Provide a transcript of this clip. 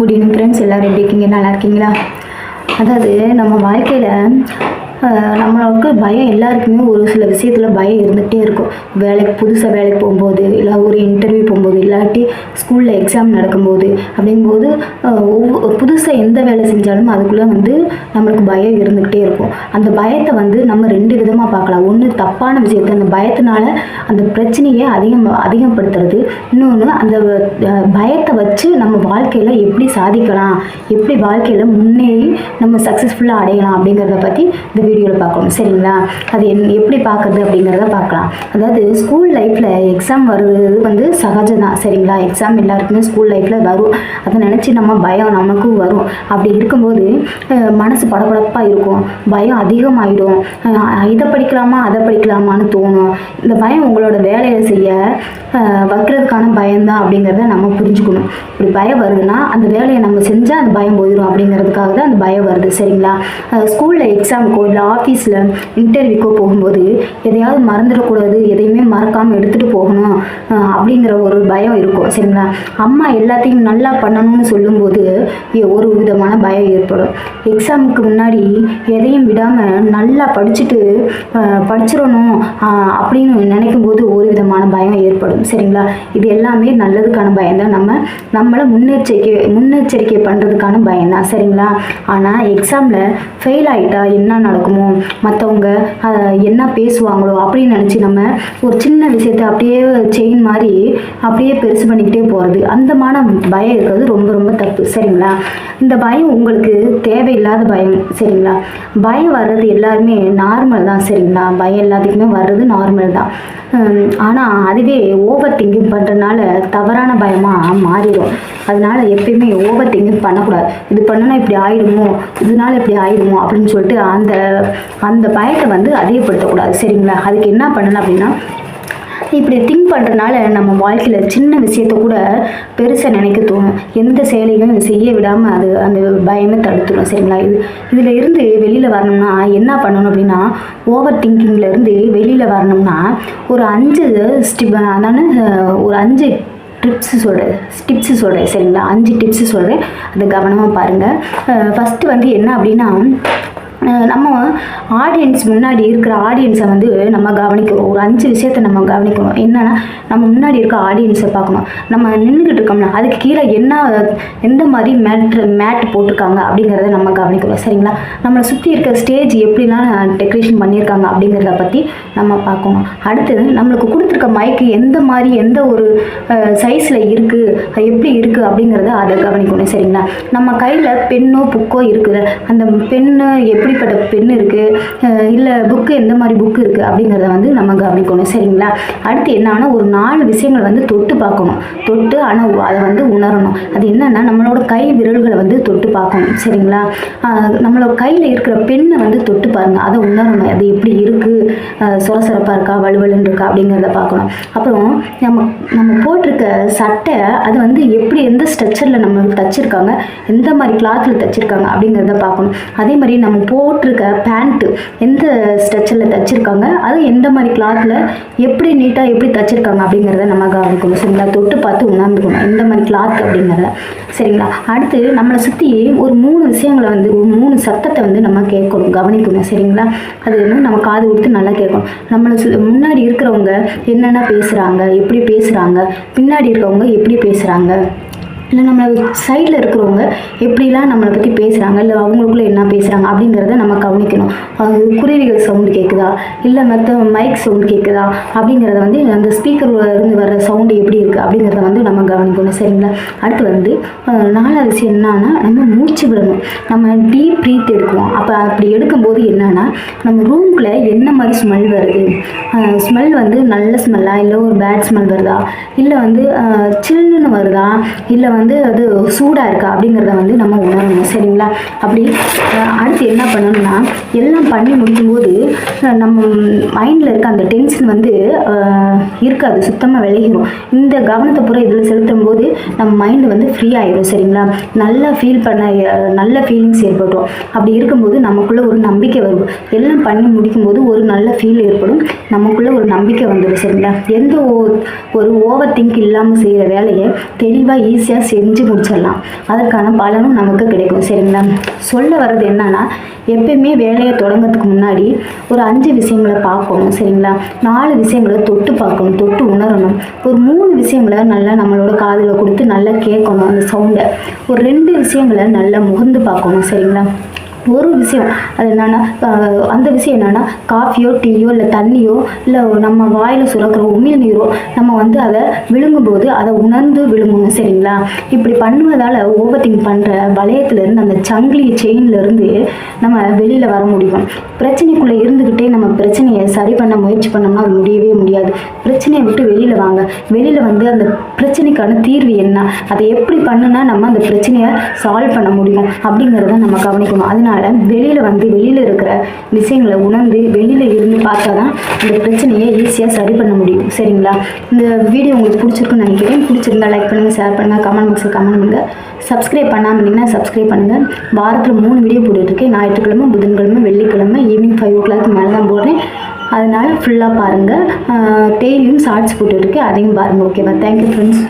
Good evening friends எல்லோரும் எப்படி இருக்கீங்க? நல்லா இருக்கீங்களா? அதாவது நம்ம வாழ்க்கையில் நம்மளுக்கு பயம் எல்லாருக்குமே ஒரு சில விஷயத்தில் பயம் இருந்துகிட்டே இருக்கும். வேலைக்கு புதுசாக வேலைக்கு போகும்போது இல்லை ஒரு இன்டர்வியூ போகும்போது இல்லாட்டி ஸ்கூலில் எக்ஸாம் நடக்கும்போது அப்படிங்கும்போது ஒவ்வொரு புதுசாக எந்த வேலை செஞ்சாலும் அதுக்குள்ளே வந்து நம்மளுக்கு பயம் இருந்துக்கிட்டே இருக்கும். அந்த பயத்தை வந்து நம்ம ரெண்டு விதமாக பார்க்கலாம். ஒன்று தப்பான விஷயத்தை அந்த பயத்தினால அந்த பிரச்சனையை அதிகம் அதிகப்படுத்துறது. இன்னொன்று அந்த பயத்தை வச்சு நம்ம வாழ்க்கையில் எப்படி சாதிக்கலாம்? எப்படி வாழ்க்கையில் முன்னேறி நம்ம சக்ஸஸ்ஃபுல்லாக அடையலாம் அப்படிங்கிறத பற்றி இந்த வீடியோவில் பார்க்கணும். சரிங்களா? அது என் எப்படி பார்க்குறது அப்படிங்கிறத பார்க்கலாம். அதாவது ஸ்கூல் லைஃப்பில் எக்ஸாம் வருது வந்து சகஜம் தான் சரிங்களா? எக்ஸாம் எல்லாருக்குமே ஸ்கூல் லைஃப்பில் வரும். அதை நினச்சி நம்ம பயம் நமக்கும் வரும். அப்படி இருக்கும்போது மனசு படபடப்பாக இருக்கும். பயம் அதிகமாகிடும் இதை படிக்கலாமா அதை படிக்கலாமான்னு தோணும். இந்த பயம் உங்களோட வேலையை செய்ய வைக்கிறதுக்கான பயம்தான் அப்படிங்கிறத நம்ம புரிஞ்சுக்கணும். இப்படி பயம் வருதுன்னா அந்த வேலையை நம்ம செஞ்சால் அந்த பயம் போயிடும் அப்படிங்கிறதுக்காக தான் அந்த பயம் வருது. சரிங்களா? ஸ்கூலில் எக்ஸாமுக்கோ இல்லை ஆஃபீஸில் இன்டர்வியூக்கோ போகும்போது எதையாவது மறந்துடக்கூடாது. எதையுமே மறக்காமல் எடுத்துகிட்டு போகணும். அப்படிங்கிற ஒரு பயம் இருக்கும் சரிங்களா? அம்மா எல்லாத்தையும் நல்லா பண்ணணும்னு சொல்லும்போது ஒரு விதமான பயம் ஏற்படும். எக்ஸாமுக்கு முன்னாடி எதையும் விடாமல் நல்லா படிச்சுட்டு படிச்சிடணும் அப்படின்னு நினைக்கும் போது ஒரு விதமான பயம் ஏற்படும் சரிங்களா? இது எல்லாமே நல்லதுக்கான பயம் தான். நம்ம நம்மளை முன்னெச்சரிக்கை முன்னெச்சரிக்கை பண்ணுறதுக்கான பயம் தான் சரிங்களா? ஆனால் எக்ஸாமில் ஃபெயில் ஆகிட்டா என்ன நடக்குமோ மற்றவங்க என்ன பேசுவாங்களோ அப்படின்னு நினச்சி நம்ம ஒரு சின்ன விஷயத்தை அப்படியே செயின் மாதிரி அப்படியே பெருசு பண்ணிக்கிட்டே போகிறது அந்தமான பயம் இருக்கிறது ரொம்ப ரொம்ப தப்பு. சரிங்களா? இந்த பயம் உங்களுக்கு தேவையில்லாத பயம். சரிங்களா? பயம் வர்றது எல்லாருமே நார்மல் தான். சரிங்களா? பயம் எல்லாத்துக்குமே வர்றது நார்மல் தான். ஆனால் அதுவே ஓவர் திங்கிங் பண்ணுறதுனால தவறான பயமாக மாறிடும். அதனால எப்பயுமே ஓவர் திங்கிங் பண்ணக்கூடாது. இது பண்ணுனா இப்படி ஆயிடுமோ? இதனால இப்படி ஆயிடுமோ? அப்படின்னு சொல்லிட்டு அந்த அந்த பயத்தை வந்து அதிகப்படுத்தக்கூடாது. சரிங்களா? அதுக்கு என்ன பண்ணலாம் அப்படின்னா இப்படி திங்க் பண்ணுறதுனால நம்ம வாழ்க்கையில் சின்ன விஷயத்த கூட பெருசாக நினைக்க தோணும். எந்த செயலையும் செய்ய விடாமல் அது அந்த பயமே தடுத்துடும் சரிங்களா? இது இதில் இருந்து வெளியில் வரணும்னா என்ன பண்ணணும் அப்படின்னா ஓவர் திங்கிங்கில் இருந்து வெளியில் வரணும்னா ஒரு அஞ்சு ஸ்டிப் அதான ஒரு அஞ்சு ட்ரிப்ஸு சொல்கிறேன் டிப்ஸு சொல்கிறேன் சரிங்களா? அஞ்சு டிப்ஸு சொல்கிறேன் அதை கவனமாக பாருங்கள் ஃபஸ்ட்டு வந்து என்ன அப்படின்னா நம்ம ஆடியன்ஸ் முன்னாடி இருக்கிற ஆடியன்ஸை வந்து நம்ம கவனிக்கணும் ஒரு அஞ்சு விஷயத்தை நம்ம கவனிக்கணும் என்னன்னா நம்ம முன்னாடி இருக்க ஆடியன்ஸை பார்க்கணும். நம்ம நின்றுக்கிட்டு இருக்கோம்னா அதுக்கு கீழே என்ன எந்த மாதிரி மேட்ரு மேட் போட்டிருக்காங்க அப்படிங்கிறத நம்ம கவனிக்கணும் சரிங்களா? நம்மளை சுற்றி இருக்க ஸ்டேஜ் எப்படிலாம் டெக்கரேஷன் பண்ணியிருக்காங்க அப்படிங்கிறத பற்றி நம்ம பார்க்கணும். அடுத்தது நம்மளுக்கு கொடுத்துருக்க மைக்கு எந்த மாதிரி எந்த ஒரு சைஸில் இருக்குது எப்படி இருக்குது அப்படிங்கிறத அதை கவனிக்கணும். சரிங்களா? நம்ம கையில் பென்னோ புக்கோ இருக்குது. அந்த பென்னு எப்படிப்பட்ட பென் இருக்குது இல்லை புக்கு எந்த மாதிரி புக்கு இருக்குது அப்படிங்கிறத வந்து நம்ம கவனிக்கணும். சரிங்களா? அடுத்து என்னன்னா ஒரு நாலு விஷயங்கள் வந்து தொட்டு பார்க்கணும். தொட்டு ஆனால் அதை வந்து உணரணும். அது என்னென்னா நம்மளோட கை விரல்களை வந்து தொட்டு பார்க்கணும். சரிங்களா? நம்மளோட கையில் இருக்கிற பெண்ணை வந்து தொட்டு பாருங்கள் அதை உணரணும். அது எப்படி இருக்குது சொரசொரப்பாக இருக்கா? வலுவலுன்னு இருக்கா? அப்படிங்கிறத பார்க்கணும். அப்புறம் நம்ம நம்ம போட்டிருக்க சட்டை அது வந்து எப்படி எந்த ஸ்ட்ரக்சரில் நம்ம தச்சிருக்காங்க எந்த மாதிரி கிளாத்தில் தச்சிருக்காங்க அப்படிங்கிறத பார்க்கணும். அதே மாதிரி நம்ம போட்டிருக்க பேண்ட்டு எந்த ஸ்ட்ரக்சரில் தைச்சிருக்காங்க? அது எந்த மாதிரி கிளாத்தில் எப்படி நீட்டாக எப்படி தைச்சிருக்காங்க அப்படிங்கிறத நம்ம கவனிக்கணும். சரிங்களா தொட்டு பார்த்து உணர்ந்துக்கணும். எந்த மாதிரி கிளாத் அப்படிங்கிறத. சரிங்களா? அடுத்து நம்மளை சுற்றி ஒரு மூணு விஷயங்களை வந்து ஒரு மூணு சத்தத்தை வந்து நம்ம கேட்கணும் கவனிக்கணும். சரிங்களா? அது வந்து நம்ம காது கொடுத்து நல்லா கேட்கணும். நம்மளை சு முன்னாடி இருக்கிறவங்க என்னென்ன பேசுகிறாங்க எப்படி பேசுகிறாங்க பின்னாடி இருக்கவங்க எப்படி பேசுகிறாங்க இல்லை நம்ம சைடில் இருக்கிறவங்க எப்படிலாம் நம்மளை பற்றி பேசுகிறாங்க இல்லை அவங்களுக்குள்ளே என்ன பேசுகிறாங்க அப்படிங்கிறத நம்ம கவனிக்கணும். அது குருவிகள் சவுண்டு கேட்குதா இல்லை மற்ற மைக் சவுண்ட் கேட்குதா அப்படிங்கிறத வந்து அந்த ஸ்பீக்கரில் இருந்து வர்ற சவுண்டு எப்படி இருக்குது அப்படிங்கிறத வந்து நம்ம கவனிக்கணும். சரிங்களா? அடுத்து வந்து நாலாவது விஷயம் என்னன்னா நம்ம மூச்சு விடணும். நம்ம டீப் ப்ரீத் எடுக்குவோம். அப்போ அப்படி எடுக்கும்போது என்னென்னா நம்ம ரூம்குள்ளே என்ன மாதிரி ஸ்மெல் வருது? ஸ்மெல் வந்து நல்ல ஸ்மெல்லா இல்லை ஒரு பேட் ஸ்மெல் வருதா? இல்லை வந்து சில்லுன்னு வருதா? இல்லை வந்து வந்து அது சூடாக இருக்கா அப்படிங்கிறத வந்து நம்ம உணரணும் சரிங்களா? அப்படி அடுத்து என்ன பண்ணணும்னா எல்லாம் பண்ணி முடிக்கும்போது நம்ம மைண்டில் இருக்க அந்த டென்ஷன் வந்து இருக்காது சுத்தமாக விளையிடும் இந்த கவனத்தை பூரா இதில் செலுத்தும் போது நம்ம மைண்டு வந்து ஃப்ரீ ஆகிடும் சரிங்களா? நல்லா ஃபீல் பண்ண நல்ல ஃபீலிங்ஸ் ஏற்படும். அப்படி இருக்கும்போது நமக்குள்ளே ஒரு நம்பிக்கை வரும். எல்லாம் பண்ணி முடிக்கும்போது ஒரு நல்ல ஃபீல் ஏற்படும். நமக்குள்ளே ஒரு நம்பிக்கை வந்துடும் சரிங்களா? எந்த ஓ- ஒரு ஓவர் திங்க் இல்லாமல் செய்கிற வேலையை தெளிவாக ஈஸியாக செஞ்சு முடிச்சிடலாம். அதற்கான பலனும் நமக்கு கிடைக்கும். சரிங்களா? சொல்ல வர்றது என்னன்னா எப்பயுமே வேலையை தொடங்கிறதுக்கு முன்னாடி ஒரு அஞ்சு விஷயங்களை பார்க்கணும். சரிங்களா? நாலு விஷயங்களை தொட்டு பார்க்கணும் தொட்டு உணரணும். ஒரு மூணு விஷயங்களை நல்லா நம்மளோட காதில் கொடுத்து நல்லா கேட்கணும் அந்த சவுண்டை ஒரு ரெண்டு விஷயங்களை நல்லா முகந்து பார்க்கணும். சரிங்களா? ஒரு விஷயம் அது என்னென்னா அந்த விஷயம் என்னென்னா காஃபியோ டீயோ இல்லை தண்ணியோ இல்லை நம்ம வாயில் சுரக்கிற உமிழ் நீரோ நம்ம வந்து அதை விழுங்கும்போது அதை உணர்ந்து விழுங்கணும் சரிங்களா? இப்படி பண்ணுவதால் ஓவர் திங்க் பண்ணுற வளையத்துலேருந்து அந்த சங்கிலி செயின்லேருந்து நம்ம வெளியில் வர முடியும். பிரச்சனைக்குள்ளே இருந்துக்கிட்டே நம்ம பிரச்சனையை சரி பண்ண முயற்சி பண்ணோம்னா அது முடியவே முடியாது. பிரச்சனையை விட்டு வெளியில் வாங்க. வெளியில் வந்து அந்த பிரச்சனைக்கான தீர்வு என்ன? அதை எப்படி பண்ணுனா நம்ம அந்த பிரச்சனையை சால்வ் பண்ண முடியும் அப்படிங்கிறத நம்ம கவனிக்கணும். அதனால் வெளியில் வந்து வெளியில் இருக்கிற விஷயங்களை உணர்ந்து வெளியில் இருந்து பார்த்தா தான் இந்த பிரச்சனையை ஈஸியாக சரி பண்ண முடியும். சரிங்களா? இந்த வீடியோ உங்களுக்கு பிடிச்சிருக்குன்னு நினைக்கிறேன். பிடிச்சிருந்தா லைக் பண்ணுங்கள் ஷேர் பண்ணுங்கள் கமெண்ட் பாக்ஸில் கமெண்ட் பண்ணுங்கள் சப்ஸ்கிரைப் பண்ணாமல் இருந்தீங்கன்னா சப்ஸ்கிரைப் பண்ணுங்கள் வாரத்தில் மூணு வீடியோ போட்டுட்ருக்கேன் ஞாயிற்றுக்கிழமை புதன்கிழமை வெள்ளிக்கிழமை ஈவினிங் ஃபைவ் ஓ கிளாக் மேலே தான் போடுறேன். அதனால் ஃபுல்லாக பாருங்கள் டெய்லியும் ஷார்ட்ஸ் போட்டுருக்கு அதையும் பாருங்கள் ஓகேவா தேங்க்யூ ஃப்ரெண்ட்ஸ்